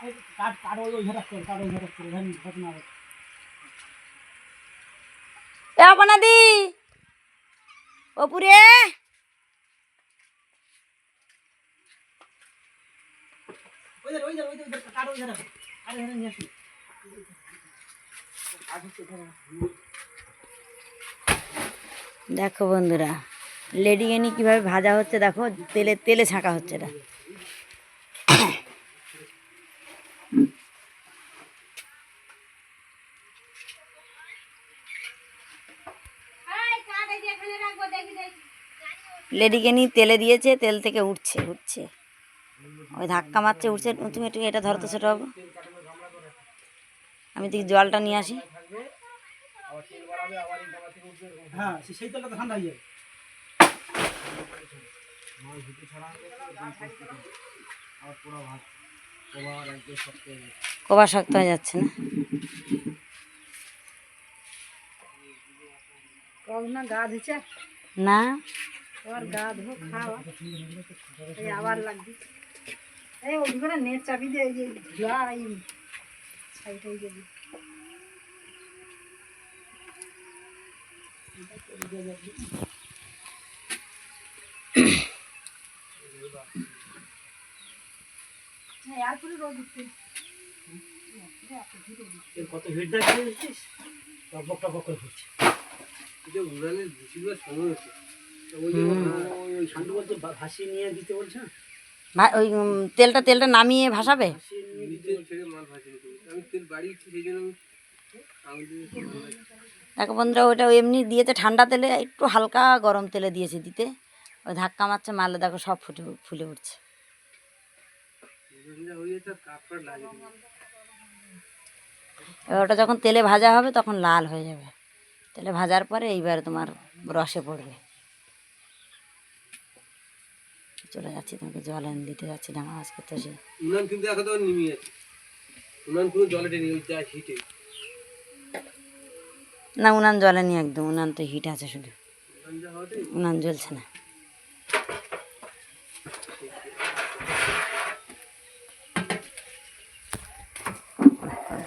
কাট কাট ওই ওই ঝাড়া কাট ওই ঝাড়া করে ধান ঘটনা এ অপনাদি! ওপুরে ওই ওই ওই কাট ওই ঝাড়া কাট ওই নিয়ে আসি দেখো বন্ধুরা লেডিকেনি কীভাবে ভাজা হচ্ছে দেখো তেলে তেলে ছাঁকা হচ্ছে এটা। লেডিকেনি তেলে দিয়েছে তেল থেকে উঠছে উঠছে। ওই ধাক্কা মারছে উঠছে। তুমি একটু এটা ধরতো সেটা বাবু। আমি দেখি জলটা নিয়ে আসি। হ্যাঁ সেই তেলটা ঠান্ডা হয়ে যাবে। কবার শক্ত হয়ে যাচ্ছে না? না গা ধুচ্ছে না? আবার গা ধো খাওয়া। এই আবার লাগবে। এই ওই করে এই যে টপক টপক করে ফুটছে ওই যে ওই ওই শান্তু ভা- ভাসিয়ে নিয়ে দিতে বলছে না? ওই তেলটা তেলটা নামিয়ে ভাসাবে? দেখো বন্ধুরা ওটা এমনি দিয়েছে ঠান্ডা তেলে একটু হালকা গরম তেলে দিয়েছে দিতে। ওই ধাক্কা মারছে মারলে দেখো সব ফুটে ফুলে উঠছে। ওটা যখন তেলে ভাজা হবে তখন লাল হয়ে যাবে। তেলে ভাজার পরে এইবার তোমার রসে পড়বে। চলে যাচ্ছি তোমাকে জল এনে দিতে যাচ্ছি ডাঙা মাছ করতে সে উনান কিন্তু এখন তো নিমি আছে উনান পুরো জলে টেনে ওই যা হিটে না উনান জলে নি একদম উনান তো হিট আছে শুধু। উনান জ্বলছে না।